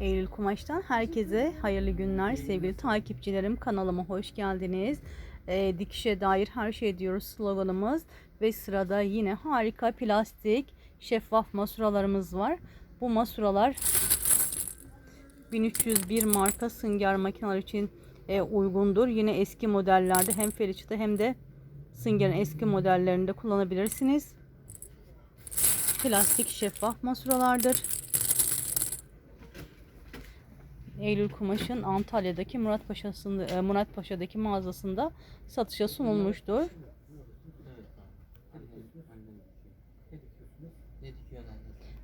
Eylül Kumaş'tan herkese hayırlı günler sevgili takipçilerim. Kanalıma hoş geldiniz. Ee, dikişe dair her şey diyoruz sloganımız. Ve sırada yine harika plastik şeffaf masuralarımız var. Bu masuralar 1301 marka sünger makineler için e, uygundur. Yine eski modellerde hem Felicia'da hem de Singer'in eski modellerinde kullanabilirsiniz. Plastik şeffaf masuralardır. Eylül Kumaş'ın Antalya'daki Murat Paşa'sında e, Murat Paşa'daki mağazasında satışa sunulmuştur.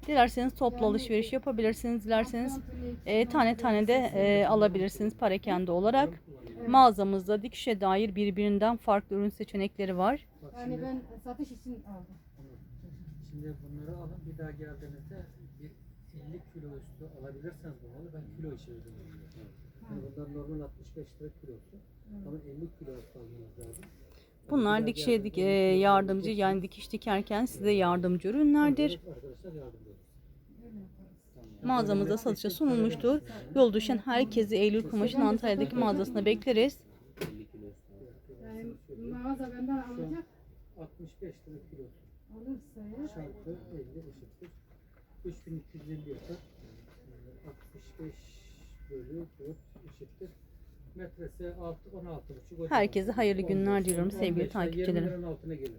Dilerseniz toplu alışveriş yapabilirsiniz. Dilerseniz e, tane tane de e, alabilirsiniz parakende olarak. Mağazamızda dikişe dair birbirinden farklı ürün seçenekleri var. Yani ben satış için aldım. Şimdi bunları alın bir daha geldiğinizde bir 50 kilo üstü alabilirseniz bu malı ben kilo işi ödüyorum. Yani bunlar normal 65 lira kilosu. Ama 50 kilo üstü almanız lazım. Bunlar dikişe dik- e, yardımcı yani dikiş dikerken size yardımcı ürünlerdir. Arkadaşlar yardım ediyoruz. Mağazamızda satışa sunulmuştur. Yol düşen herkesi Eylül Kumaş'ın Antalya'daki mağazasına bekleriz. Yani mağaza benden alacak 65 lira kilosu. olursa ya. Çarpı 50 eşittir. 3250 yapar. Yani 65 bölü 4 eşittir. Metresi 6, 16 buçuk. Herkese hayırlı günler diliyorum sevgili takipçilerim. altına gelir.